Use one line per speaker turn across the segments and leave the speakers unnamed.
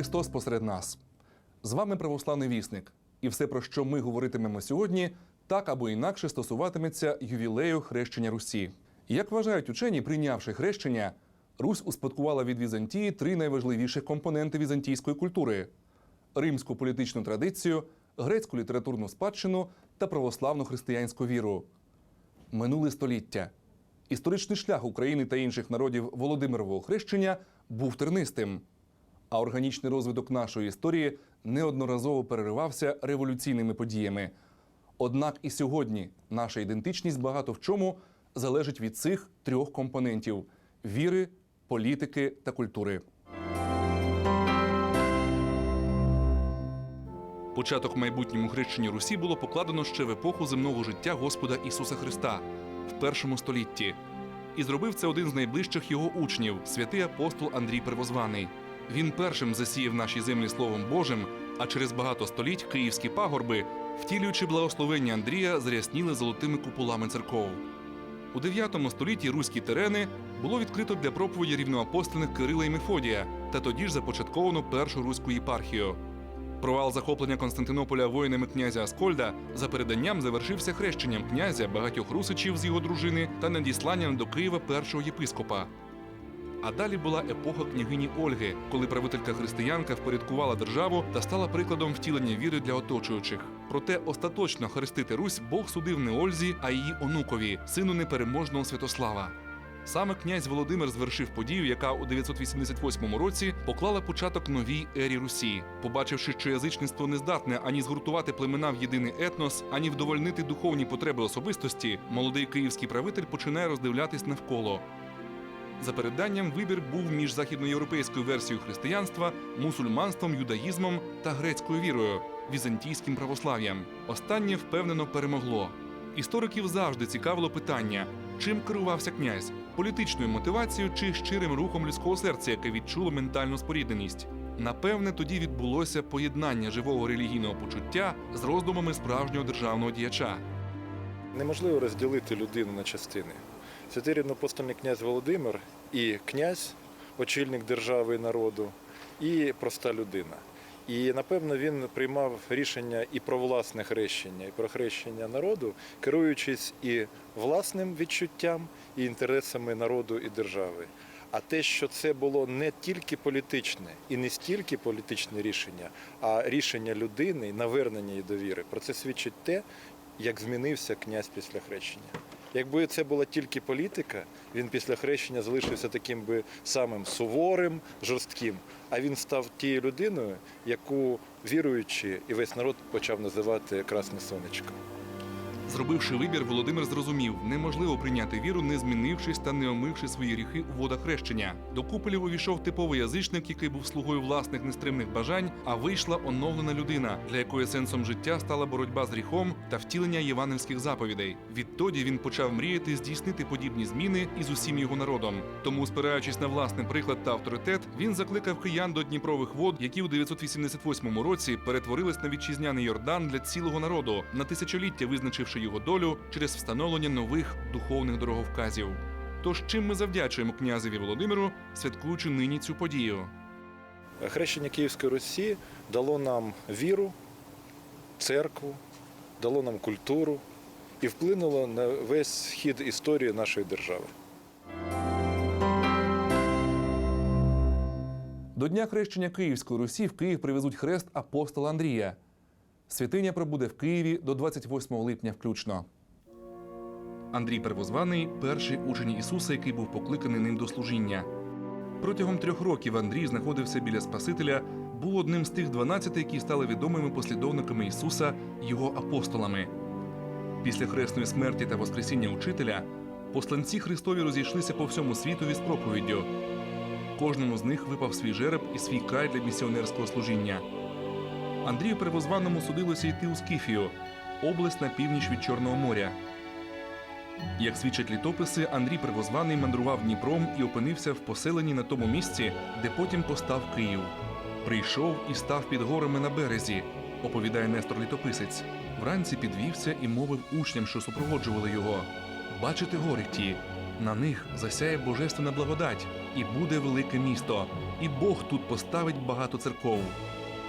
Христос посеред нас. З вами православний вісник. І все, про що ми говоритимемо сьогодні, так або інакше стосуватиметься ювілею хрещення Русі. Як вважають учені, прийнявши хрещення, Русь успадкувала від Візантії три найважливіших компоненти візантійської культури: римську політичну традицію, грецьку літературну спадщину та православну християнську віру. Минуле століття. Історичний шлях України та інших народів Володимирового хрещення був тернистим, а органічний розвиток нашої історії неодноразово переривався революційними подіями. Однак і сьогодні наша ідентичність багато в чому залежить від цих трьох компонентів віри, політики та культури. Початок майбутньому хрещенню Русі було покладено ще в епоху земного життя Господа Ісуса Христа в першому столітті. І зробив це один з найближчих його учнів, святий апостол Андрій Первозваний. Він першим засіяв наші землі Словом Божим, а через багато століть київські пагорби, втілюючи благословення Андрія, зрясніли золотими куполами церков. У 9 столітті руські терени було відкрито для проповіді рівноапостольних Кирила і Мефодія, та тоді ж започатковано першу руську єпархію. Провал захоплення Константинополя воїнами князя Аскольда за переданням завершився хрещенням князя багатьох русичів з його дружини та надісланням до Києва першого єпископа. А далі була епоха княгині Ольги, коли правителька християнка впорядкувала державу та стала прикладом втілення віри для оточуючих. Проте остаточно хрестити Русь Бог судив не Ользі, а її онукові, сину непереможного Святослава. Саме князь Володимир звершив подію, яка у 988 році поклала початок новій ері Русі, побачивши, що язичництво не здатне ані згуртувати племена в єдиний етнос, ані вдовольнити духовні потреби особистості, молодий київський правитель починає роздивлятись навколо. За переданням, вибір був між західноєвропейською версією християнства, мусульманством, юдаїзмом та грецькою вірою візантійським православ'ям. Останнє впевнено перемогло. Істориків завжди цікавило питання, чим керувався князь політичною мотивацією чи щирим рухом людського серця, яке відчуло ментальну спорідненість. Напевне, тоді відбулося поєднання живого релігійного почуття з роздумами справжнього державного діяча.
Неможливо розділити людину на частини. Святий рівноапостольний князь Володимир і князь, очільник держави і народу, і проста людина. І напевно він приймав рішення і про власне хрещення, і про хрещення народу, керуючись і власним відчуттям, і інтересами народу і держави. А те, що це було не тільки політичне і не стільки політичне рішення, а рішення людини, навернення її довіри, про це свідчить те, як змінився князь після хрещення. Якби це була тільки політика, він після хрещення залишився таким би самим суворим, жорстким. А він став тією людиною, яку віруючи, і весь народ почав називати красне сонечко.
Зробивши вибір, Володимир зрозумів, неможливо прийняти віру, не змінившись та не омивши свої гріхи у водах хрещення. До куполів увійшов типовий язичник, який був слугою власних нестримних бажань, а вийшла оновлена людина, для якої сенсом життя стала боротьба з гріхом та втілення євангельських заповідей. Відтоді він почав мріяти здійснити подібні зміни із усім його народом. Тому, спираючись на власний приклад та авторитет, він закликав киян до Дніпрових вод, які у 988 році перетворились на вітчизняний Йордан для цілого народу, на тисячоліття визначивши його долю через встановлення нових духовних дороговказів. Тож чим ми завдячуємо князеві Володимиру, святкуючи нині цю подію?
Хрещення Київської Русі дало нам віру, церкву, дало нам культуру і вплинуло на весь хід історії нашої держави.
До дня хрещення Київської Русі в Київ привезуть хрест апостола Андрія. Святиня пробуде в Києві до 28 липня включно. Андрій Первозваний перший учень Ісуса, який був покликаний ним до служіння. Протягом трьох років Андрій знаходився біля Спасителя, був одним з тих 12, які стали відомими послідовниками Ісуса, його апостолами. Після хресної смерті та Воскресіння учителя посланці Христові розійшлися по всьому світові з проповіддю. Кожному з них випав свій жереб і свій край для місіонерського служіння. Андрію Первозваному судилося йти у Скіфію, область на північ від Чорного моря. Як свідчать літописи, Андрій Первозваний мандрував Дніпром і опинився в поселенні на тому місці, де потім постав Київ. Прийшов і став під горами на березі, оповідає Нестор Літописець. Вранці підвівся і мовив учням, що супроводжували його. Бачите гори ті, На них засяє божественна благодать, і буде велике місто, і Бог тут поставить багато церков.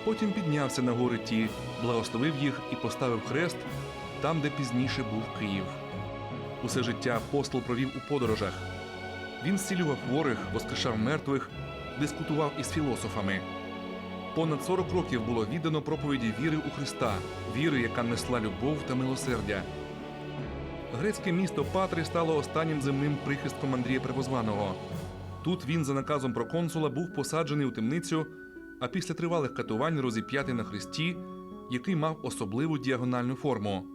Потім піднявся на гори ті, благословив їх і поставив хрест там, де пізніше був Київ. Усе життя апостол провів у подорожах. Він зцілював хворих, воскрешав мертвих, дискутував із філософами. Понад 40 років було віддано проповіді віри у Христа, віри, яка несла любов та милосердя. Грецьке місто Патри стало останнім земним прихистком Андрія Превозваного. Тут він, за наказом проконсула, був посаджений у темницю, а після тривалих катувань розіп'ятий на хресті, який мав особливу діагональну форму.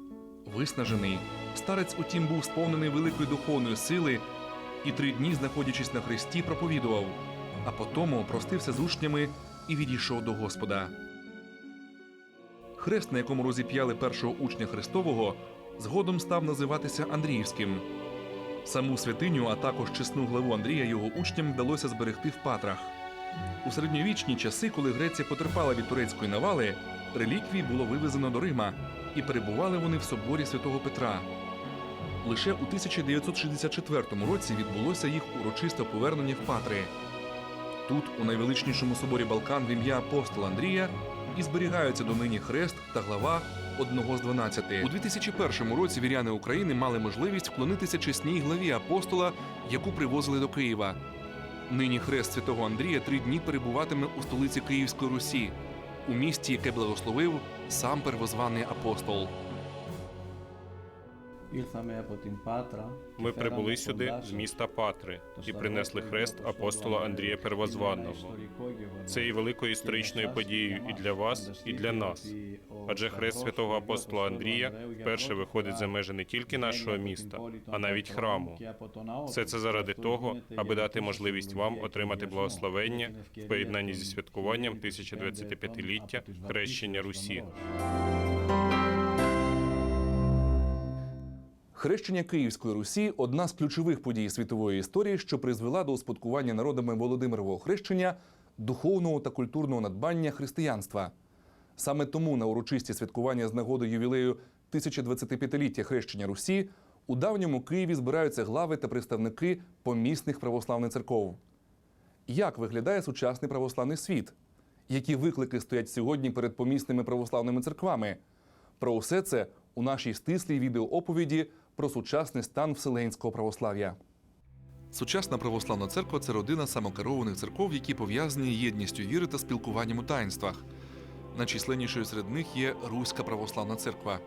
Виснажений, старець, утім, був сповнений великої духовної сили і три дні, знаходячись на хресті, проповідував, а потому простився з учнями і відійшов до Господа. Хрест, на якому розіп'яли першого учня Христового, згодом став називатися Андріївським. Саму святиню, а також чесну главу Андрія його учням вдалося зберегти в Патрах. У середньовічні часи, коли Греція потерпала від турецької навали, реліквії було вивезено до Рима, і перебували вони в соборі святого Петра. Лише у 1964 році відбулося їх урочисте повернення в Патри. Тут, у найвеличнішому соборі Балкан в ім'я апостола Андрія, і зберігаються донині хрест та глава одного з дванадцяти. У 2001 році віряни України мали можливість вклонитися чесній главі апостола, яку привозили до Києва. Нині хрест святого Андрія три дні перебуватиме у столиці Київської Русі, у місті, яке благословив сам первозваний апостол.
Ми прибули сюди з міста Патри і принесли хрест апостола Андрія Первозваного. Це є великою історичною подією і для вас, і для нас. Адже хрест святого апостола Андрія вперше виходить за межі не тільки нашого міста, а навіть храму. Все це заради того, аби дати можливість вам отримати благословення в поєднанні зі святкуванням 1025-ліття хрещення Русі.
Хрещення Київської Русі одна з ключових подій світової історії, що призвела до успадкування народами Володимирового хрещення духовного та культурного надбання християнства. Саме тому на урочисті святкування з нагоди ювілею 1025-ліття хрещення Русі у давньому Києві збираються глави та представники помісних православних церков. Як виглядає сучасний православний світ? Які виклики стоять сьогодні перед помісними православними церквами? Про усе це у нашій стислій відеооповіді про сучасний стан вселенського православ'я. Сучасна православна церква це родина самокерованих церков, які пов'язані єдністю віри та спілкуванням у таїнствах. Найчисленнішою серед них є Руська православна церква,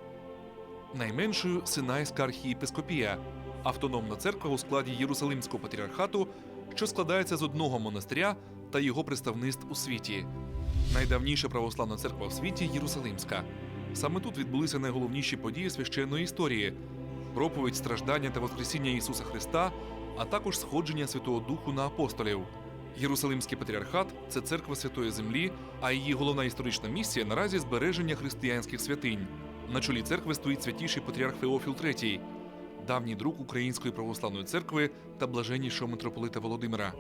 найменшою Синайська архієпископія, автономна церква у складі Єрусалимського патріархату, що складається з одного монастиря та його представництв у світі. Найдавніша православна церква в світі Єрусалимська. Саме тут відбулися найголовніші події священної історії: проповідь страждання та Воскресіння Ісуса Христа, а також сходження Святого Духу на апостолів. Єрусалимський патріархат це церква святої землі, а її головна історична місія наразі збереження християнських святинь. На чолі церкви стоїть святіший патріарх Феофіл III, давній друг Української православної церкви та блаженнішого митрополита Володимира.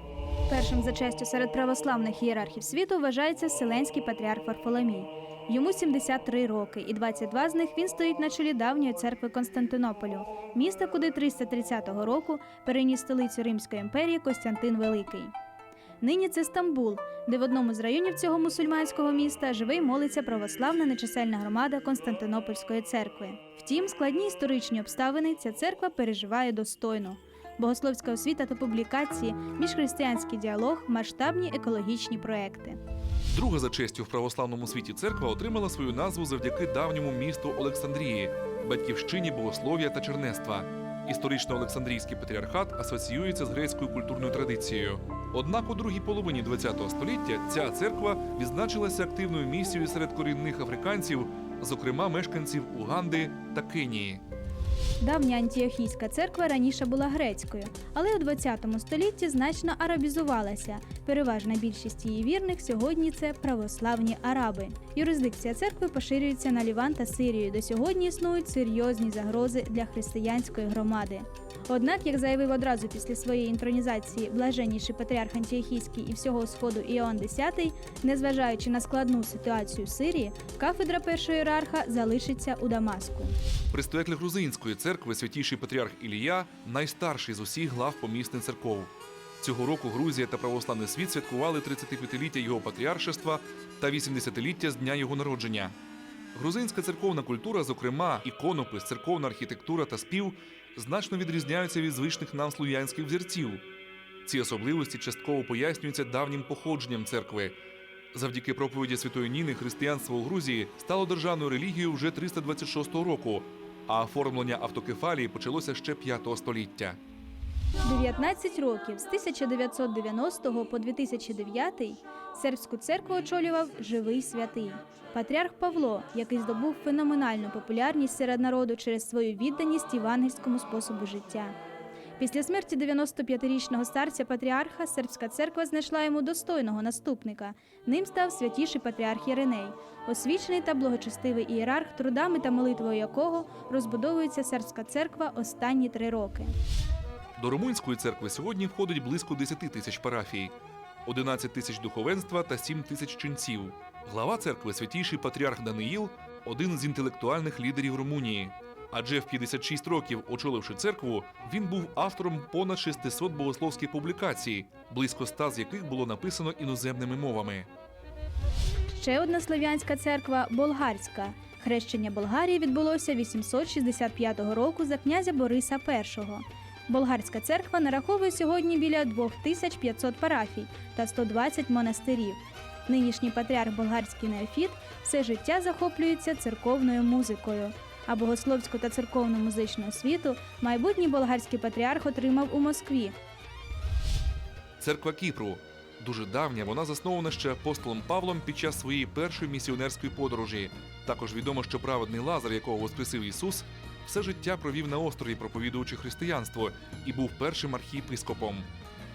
Першим за честю серед православних ієрархів світу вважається Вселенський патріарх Варфоломій. Йому 73 роки, і 22 з них він стоїть на чолі давньої церкви Константинополю, міста, куди 330 року переніс столицю Римської імперії Костянтин Великий. Нині це Стамбул, де в одному з районів цього мусульманського міста живе й молиться православна нечисельна громада Константинопольської церкви. Втім, складні історичні обставини ця церква переживає достойно. Богословська освіта та публікації, міжхристиянський діалог, масштабні екологічні проекти.
Друга за честю в православному світі церква отримала свою назву завдяки давньому місту Олександрії, батьківщині богослов'я та чернества. Історично Олександрійський патріархат асоціюється з грецькою культурною традицією. Однак у другій половині ХХ століття ця церква відзначилася активною місією серед корінних африканців, зокрема мешканців Уганди та Кенії.
Давня антіохійська церква раніше була грецькою, але у 20 столітті значно арабізувалася. Переважна більшість її вірних сьогодні це православні араби. Юрисдикція церкви поширюється на Ліван та Сирію. До сьогодні існують серйозні загрози для християнської громади. Однак, як заявив одразу після своєї інтронізації блаженніший патріарх Антіохійський і всього сходу Іоанн X, незважаючи на складну ситуацію в Сирії, кафедра першого ієрарха залишиться у Дамаску.
Предстоятель грузинської церкви святіший патріарх Ілія найстарший з усіх глав помісних церков. Цього року Грузія та православний світ святкували 35-ліття його патріаршества та 80-ліття з дня його народження. Грузинська церковна культура, зокрема іконопис, церковна архітектура та спів, значно відрізняються від звичних нам слов'янських взірців. Ці особливості частково пояснюються давнім походженням церкви. Завдяки проповіді Святої Ніни християнство у Грузії стало державною релігією вже 326 року, а оформлення автокефалії почалося ще 5 століття.
19 років з 1990 по 2009 сербську церкву очолював живий святий. Патріарх Павло, який здобув феноменальну популярність серед народу через свою відданість євангельському способу життя. Після смерті 95-річного старця патріарха сербська церква знайшла йому достойного наступника. Ним став святіший патріарх Єриней, освічений та благочестивий ієрарх, трудами та молитвою якого розбудовується сербська церква останні три роки.
До румунської церкви сьогодні входить близько 10 тисяч парафій, 11 тисяч духовенства та 7 тисяч ченців. Глава церкви святійший патріарх Даниїл один з інтелектуальних лідерів Румунії. Адже в 56 років, очоливши церкву, він був автором понад 600 богословських публікацій, близько 100 з яких було написано іноземними мовами.
Ще одна слов'янська церква болгарська. Хрещення Болгарії відбулося 865 року за князя Бориса І. Болгарська церква нараховує сьогодні біля 2500 парафій та 120 монастирів. Нинішній патріарх болгарський неофіт все життя захоплюється церковною музикою. А богословську та церковну музичну освіту майбутній болгарський патріарх отримав у Москві.
Церква Кіпру. Дуже давня, вона заснована ще апостолом Павлом під час своєї першої місіонерської подорожі. Також відомо, що праведний Лазар, якого воскресив Ісус, все життя провів на острові, проповідуючи християнство, і був першим архієпископом.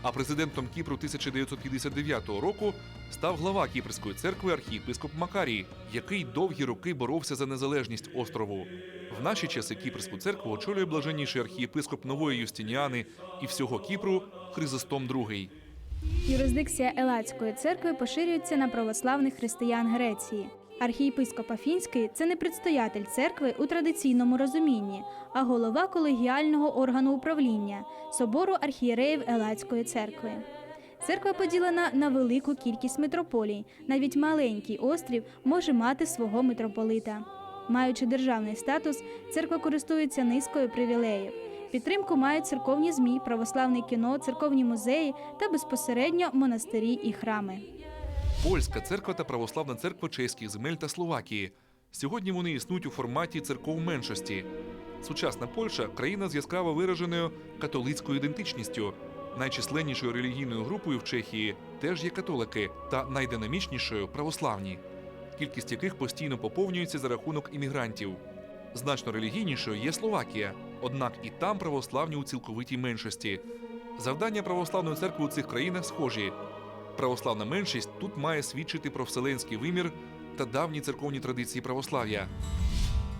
А президентом Кіпру 1959 року став глава Кіпрської церкви архієпископ Макарій, який довгі роки боровся за незалежність острову. В наші часи Кіпрську церкву очолює блаженніший архієпископ нової Юстиніани і всього Кіпру Хризостом II.
Юрисдикція Елацької церкви поширюється на православних християн Греції. Архієпископ Афінський це не предстоятель церкви у традиційному розумінні, а голова колегіального органу управління собору архієреїв Елацької церкви. Церква поділена на велику кількість митрополій. Навіть маленький острів може мати свого митрополита. Маючи державний статус, церква користується низкою привілеїв. Підтримку мають церковні змі, православне кіно, церковні музеї та безпосередньо монастирі і храми.
Польська церква та православна церква чеських земель та Словакії. Сьогодні вони існують у форматі церков меншості. Сучасна Польща країна з яскраво вираженою католицькою ідентичністю. Найчисленнішою релігійною групою в Чехії теж є католики та найдинамічнішою православні, кількість яких постійно поповнюється за рахунок іммігрантів. Значно релігійнішою є Словакія, однак і там православні у цілковитій меншості. Завдання православної церкви у цих країнах схожі. Православна меншість тут має свідчити про вселенський вимір та давні церковні традиції православ'я.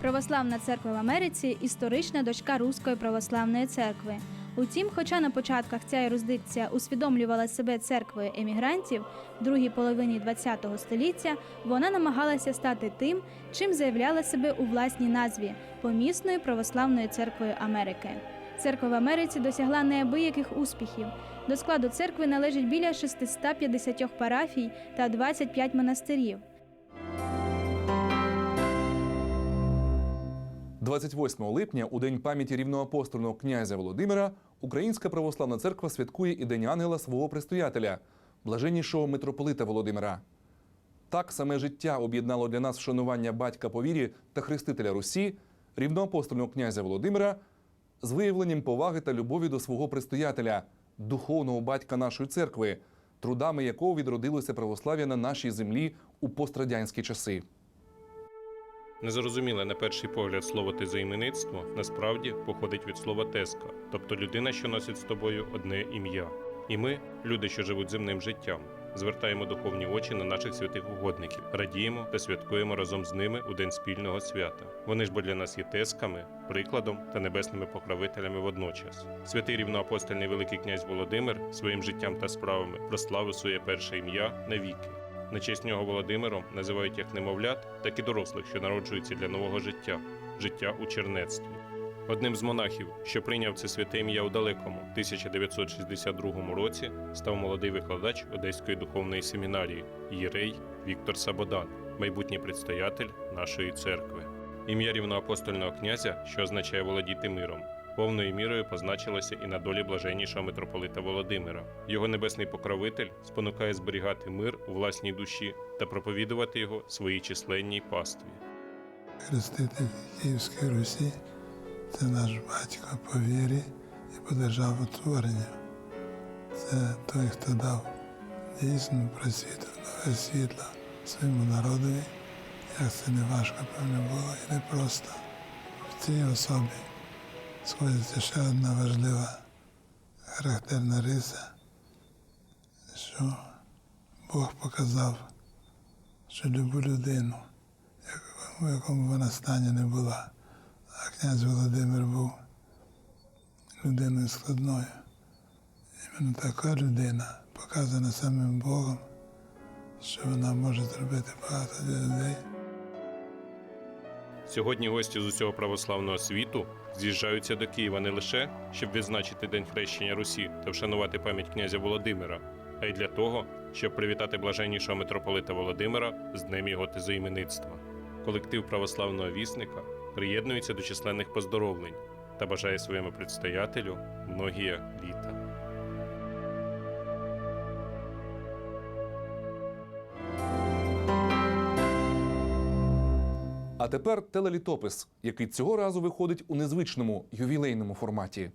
Православна церква в Америці історична дочка Руської православної церкви. Утім, хоча на початках ця юрисдикція усвідомлювала себе церквою емігрантів, в другій половині ХХ століття вона намагалася стати тим, чим заявляла себе у власній назві помісною православною церквою Америки. Церква в Америці досягла неабияких успіхів. До складу церкви належить біля 650 парафій та 25 монастирів.
28 липня, у день пам'яті рівноапостольного князя Володимира, Українська православна церква святкує і День ангела свого предстоятеля, блаженнішого митрополита Володимира. Так саме життя об'єднало для нас вшанування батька по вірі та хрестителя Русі, рівноапостольного князя Володимира, з виявленням поваги та любові до свого предстоятеля, духовного батька нашої церкви, трудами якого відродилося православ'я на нашій землі у пострадянські часи.
Незрозуміле на перший погляд слово тезоіменництво насправді походить від слова теска, тобто людина, що носить з тобою одне ім'я. І ми, люди, що живуть земним життям, звертаємо духовні очі на наших святих угодників, радіємо та святкуємо разом з ними у день спільного свята. Вони ж бо для нас є тесками, прикладом та небесними покровителями водночас. Святий рівноапостольний Великий князь Володимир своїм життям та справами прославив своє перше ім'я навіки. На честь нього Володимиром називають як немовлят, так і дорослих, що народжуються для нового життя життя у чернецтві. Одним з монахів, що прийняв це святе ім'я у далекому 1962 році, став молодий викладач Одеської духовної семінарії Єрей Віктор Сабодан, майбутній предстоятель нашої церкви. Ім'я рівноапостольного князя, що означає володіти миром, повною мірою позначилося і на долі блаженнішого митрополита Володимира. Його небесний покровитель спонукає зберігати мир у власній душі та проповідувати його своїй численній пастві.
Хреститель Київської Русі це наш батько по вірі і по державотворенню. Це той, хто дав дійсну просвіту, нове світло своєму народові. Як це не важко, певно, було і не просто. В цій особі сходиться ще одна важлива характерна риса, що Бог показав, що любу людину в якому вона стані не була. А князь Володимир був людиною складною. Іменно така людина показана самим Богом, що вона може зробити багато для людей.
Сьогодні гості з усього православного світу з'їжджаються до Києва не лише щоб відзначити День хрещення Русі та вшанувати пам'ять князя Володимира, а й для того, щоб привітати блаженнішого митрополита Володимира з днем його тезоіменництва. Колектив православного вісника приєднується до численних поздоровлень та бажає своєму предстоятелю многія літа.
А тепер телелітопис, який цього разу виходить у незвичному ювілейному форматі.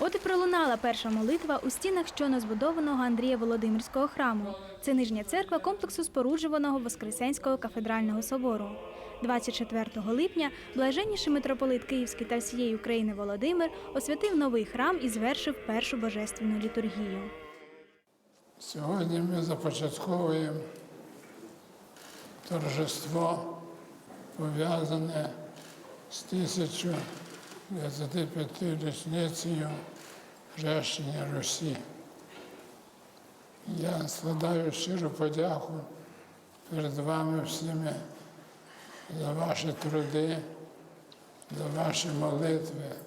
От і пролунала перша молитва у стінах щойно збудованого Андрія Володимирського храму. Це нижня церква комплексу споруджуваного Воскресенського кафедрального собору. 24 липня блаженніший митрополит Київський та всієї України Володимир освятив новий храм і звершив першу божественну літургію.
Сьогодні ми започатковуємо торжество, пов'язане з 1025 хрещення Русі. Я складаю щиру подяку перед вами всіми за ваші труди, за ваші молитви.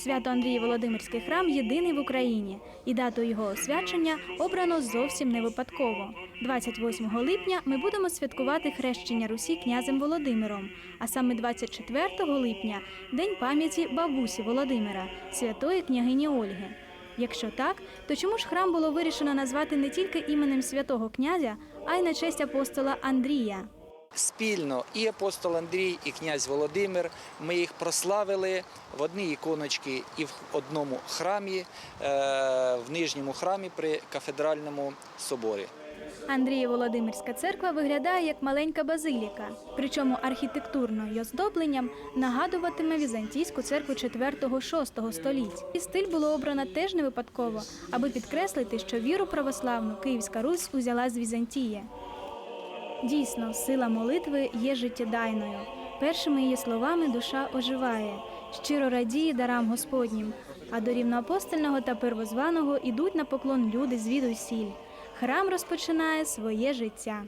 Свято Андрій Володимирський храм єдиний в Україні, і дату його освячення обрано зовсім не випадково. 28 липня ми будемо святкувати хрещення Русі князем Володимиром, а саме 24 липня день пам'яті бабусі Володимира, святої княгині Ольги. Якщо так, то чому ж храм було вирішено назвати не тільки іменем святого князя, а й на честь апостола Андрія?
Спільно і апостол Андрій, і князь Володимир. Ми їх прославили в одній іконочці і в одному храмі, е, в нижньому храмі при кафедральному соборі.
Андрія Володимирська церква виглядає як маленька базиліка, причому архітектурно й оздобленням нагадуватиме візантійську церкву 4-6 століть. І стиль було обрано теж не випадково, аби підкреслити, що віру православну Київська Русь узяла з Візантії. Дійсно, сила молитви є життєдайною. Першими її словами душа оживає, щиро радіє дарам Господнім, а до рівноапостольного та первозваного ідуть на поклон люди звідусіль. Храм розпочинає своє життя.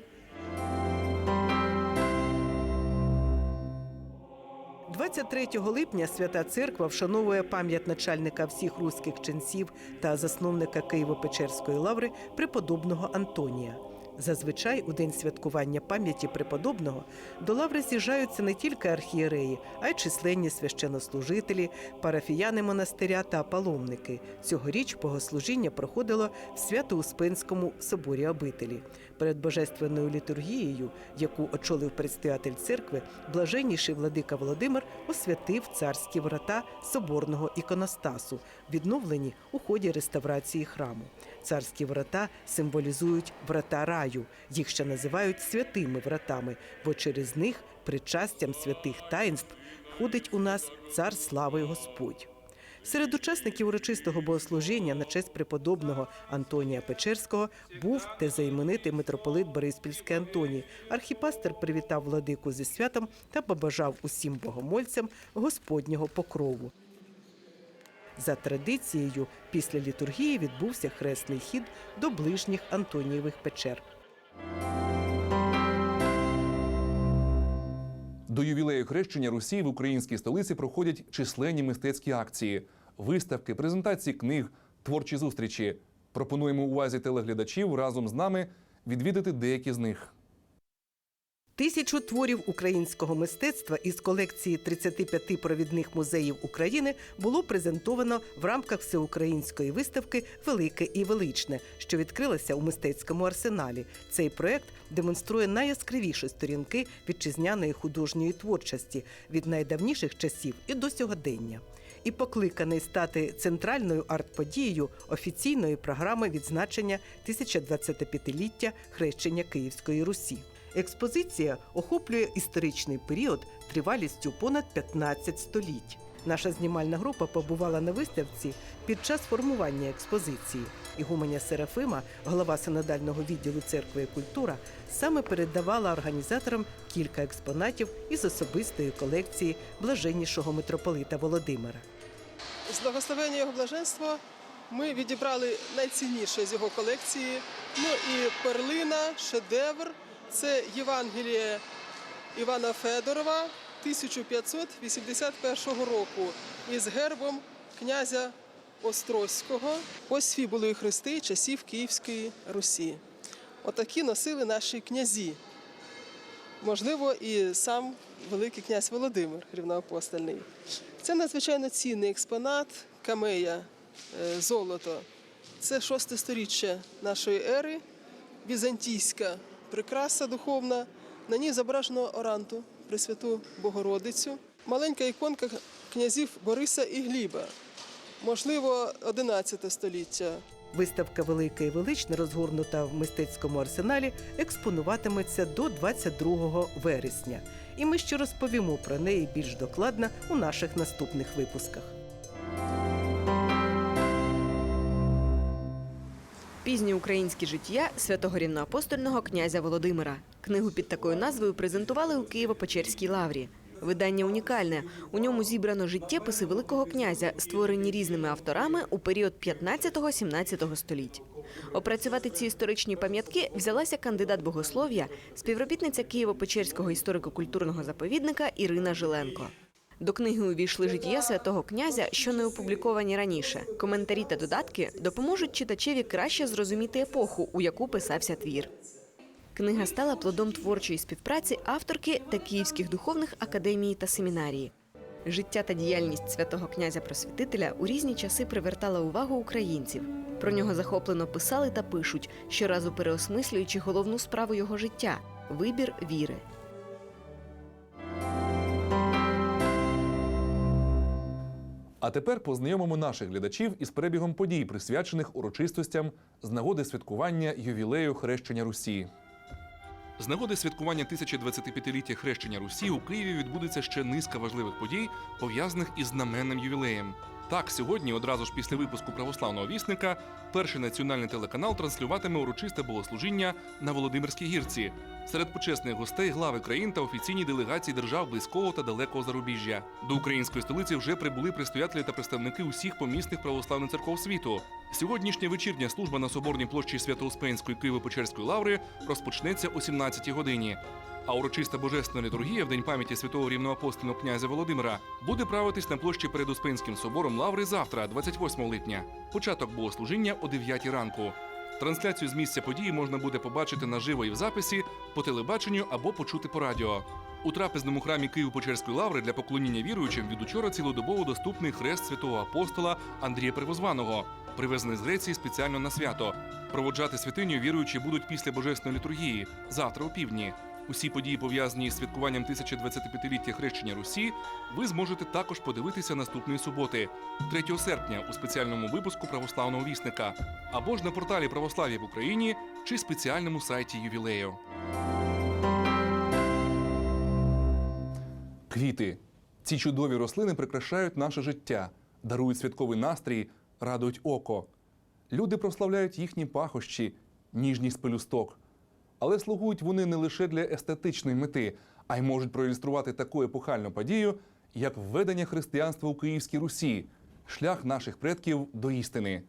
23 липня Свята Церква вшановує пам'ять начальника всіх руських ченців та засновника Києво-Печерської лаври преподобного Антонія. Зазвичай у день святкування пам'яті преподобного до лаври з'їжджаються не тільки архієреї, а й численні священнослужителі, парафіяни монастиря та паломники. Цьогоріч богослужіння проходило в Свято-Успенському соборі обителі. Перед божественною літургією, яку очолив предстоятель церкви, блаженніший владика Володимир освятив царські врата соборного іконостасу, відновлені у ході реставрації храму. Царські врата символізують врата раю. Їх ще називають святими вратами, бо через них причастям святих таїнств входить у нас цар слави Господь. Серед учасників урочистого богослужіння на честь преподобного Антонія Печерського був тезаіменитий митрополит Бориспільський Антоній. Архіпастер привітав владику зі святом та побажав усім богомольцям Господнього покрову. За традицією, після літургії відбувся хресний хід до ближніх Антонієвих печер.
До ювілею хрещення Русі в українській столиці проходять численні мистецькі акції, виставки, презентації книг, творчі зустрічі. Пропонуємо увазі телеглядачів разом з нами відвідати деякі з них.
Тисячу творів українського мистецтва із колекції 35 провідних музеїв України було презентовано в рамках всеукраїнської виставки Велике і величне, що відкрилася у мистецькому арсеналі. Цей проект демонструє найяскравіші сторінки вітчизняної художньої творчості від найдавніших часів і до сьогодення. І покликаний стати центральною арт-подією офіційної програми відзначення 1025-ліття хрещення Київської Русі. Експозиція охоплює історичний період тривалістю понад 15 століть. Наша знімальна група побувала на виставці під час формування експозиції. Ігуменя Серафима, голова синодального відділу церкви і культура, саме передавала організаторам кілька експонатів із особистої колекції блаженнішого митрополита Володимира.
з благословення його блаженства ми відібрали найцінніше з його колекції. Ну і перлина, шедевр це Євангеліє Івана Федорова 1581 року із гербом князя Острозького. Ось фібулою хрести часів Київської Русі. Отакі носили наші князі. Можливо, і сам Великий князь Володимир Рівноапостольний. Це надзвичайно цінний експонат камея е, золото. Це шосте сторіччя нашої ери, візантійська прикраса духовна. На ній зображено оранту Пресвяту Богородицю. Маленька іконка князів Бориса і Гліба, можливо, 11 століття.
Виставка Велика і велична, розгорнута в мистецькому арсеналі, експонуватиметься до 22 вересня. І ми ще розповімо про неї більш докладно у наших наступних випусках.
Пізнє українське життя святого рівноапостольного князя Володимира. Книгу під такою назвою презентували у Києво-Печерській лаврі. Видання унікальне. У ньому зібрано життєписи Великого князя, створені різними авторами у період 15-17 століть. Опрацювати ці історичні пам'ятки взялася кандидат богослов'я, співробітниця Києво-Печерського історико-культурного заповідника Ірина Жиленко. До книги увійшли життя святого князя, що не опубліковані раніше. Коментарі та додатки допоможуть читачеві краще зрозуміти епоху, у яку писався твір. Книга стала плодом творчої співпраці авторки та київських духовних академій та семінарії. Життя та діяльність святого князя Просвітителя у різні часи привертала увагу українців. Про нього захоплено писали та пишуть, щоразу переосмислюючи головну справу його життя вибір віри.
А тепер познайомимо наших глядачів із перебігом подій, присвячених урочистостям з нагоди святкування ювілею хрещення Русі. З нагоди святкування 1025-ліття хрещення Русі у Києві відбудеться ще низка важливих подій, пов'язаних із знаменним ювілеєм. Так, сьогодні, одразу ж після випуску православного вісника, перший національний телеканал транслюватиме урочисте богослужіння на Володимирській гірці. Серед почесних гостей глави країн та офіційні делегації держав близького та далекого зарубіжжя. До української столиці вже прибули предстоятелі та представники усіх помісних православних церков світу. Сьогоднішня вечірня служба на соборній площі Свято-Успенської Києво-Печерської лаври розпочнеться о 17-й годині. А урочиста божественна літургія в день пам'яті святого рівноапостольного князя Володимира буде правитись на площі перед Успенським собором Лаври завтра, 28 липня. Початок богослужіння о 9 ранку. Трансляцію з місця події можна буде побачити наживо і в записі, по телебаченню або почути по радіо. У трапезному храмі Києво-Печерської лаври для поклоніння віруючим від учора цілодобово доступний хрест святого апостола Андрія Первозваного, привезений з Греції спеціально на свято. Проводжати святиню віруючі будуть після божественної літургії завтра у півдні. Усі події, пов'язані з святкуванням 1025-ліття хрещення Русі, ви зможете також подивитися наступної суботи, 3 серпня, у спеціальному випуску православного вісника, або ж на порталі Православ'я в Україні чи спеціальному сайті ювілею. Квіти. Ці чудові рослини прикрашають наше життя. дарують святковий настрій, радують око. Люди прославляють їхні пахощі, ніжність пелюсток. Але слугують вони не лише для естетичної мети, а й можуть проілюструвати таку епохальну подію, як введення християнства у Київській Русі, шлях наших предків до істини.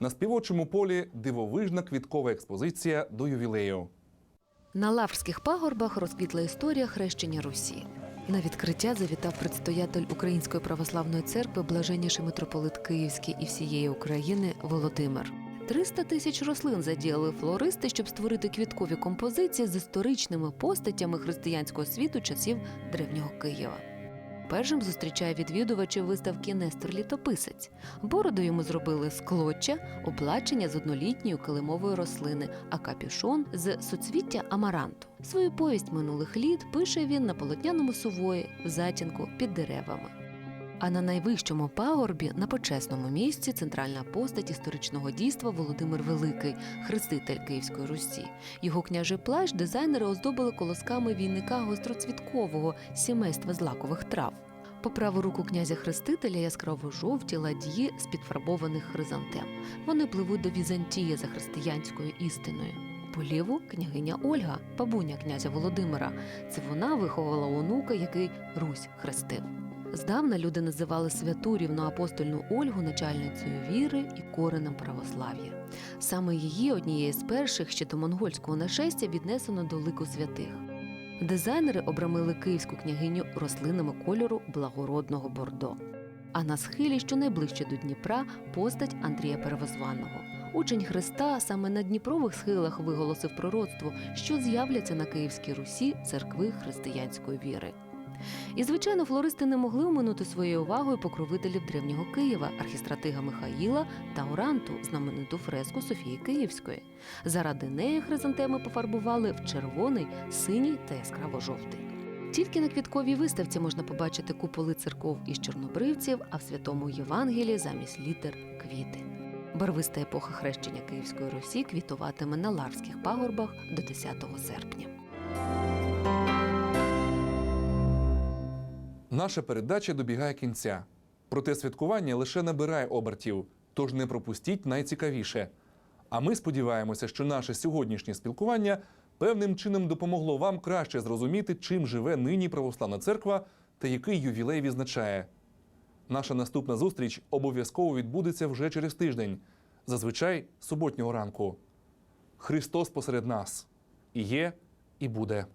На співочому полі дивовижна квіткова експозиція до ювілею.
На Лаврських пагорбах розквітла історія хрещення Русі. На відкриття завітав предстоятель Української православної церкви, блаженніший митрополит Київський і всієї України Володимир. 300 тисяч рослин задіяли флористи, щоб створити квіткові композиції з історичними постатями християнського світу часів древнього Києва. Першим зустрічає відвідувачів виставки Нестор Літописець. Бороду йому зробили з клоча, оплачення з однолітньої килимової рослини, а капюшон з соцвіття амаранту. Свою повість минулих літ пише він на полотняному сувої в затінку під деревами. А на найвищому пагорбі, на почесному місці, центральна постать історичного дійства Володимир Великий, хреститель Київської Русі. Його княжий плащ дизайнери оздобили колосками війника гостроцвіткового сімейства злакових трав. По праву руку князя хрестителя яскраво жовті ладьї з підфарбованих хризантем. Вони пливуть до Візантії за християнською істиною. По ліву княгиня Ольга, бабуня князя Володимира. Це вона виховала онука, який Русь хрестив. Здавна люди називали святу рівноапостольну Ольгу начальницею віри і коренем православ'я. Саме її однією з перших ще до монгольського нашестя віднесено до лику святих. Дизайнери обрамили київську княгиню рослинами кольору благородного бордо. А на схилі, що найближче до Дніпра, постать Андрія Перевозваного. Учень Христа саме на Дніпрових схилах виголосив пророцтво, що з'являться на Київській Русі церкви християнської віри. І, звичайно, флористи не могли оминути своєю увагою покровителів древнього Києва, архістратига Михаїла та Оранту, знамениту фреску Софії Київської. Заради неї хризантеми пофарбували в червоний, синій та яскраво-жовтий. Тільки на квітковій виставці можна побачити куполи церков із чорнобривців, а в святому Євангелії замість літер квіти. Барвиста епоха хрещення Київської Русі квітуватиме на Ларських пагорбах до 10 серпня.
Наша передача добігає кінця. Проте святкування лише набирає обертів, тож не пропустіть найцікавіше. А ми сподіваємося, що наше сьогоднішнє спілкування певним чином допомогло вам краще зрозуміти, чим живе нині православна церква та який ювілей відзначає. Наша наступна зустріч обов'язково відбудеться вже через тиждень, зазвичай суботнього ранку. Христос посеред нас і є, і буде.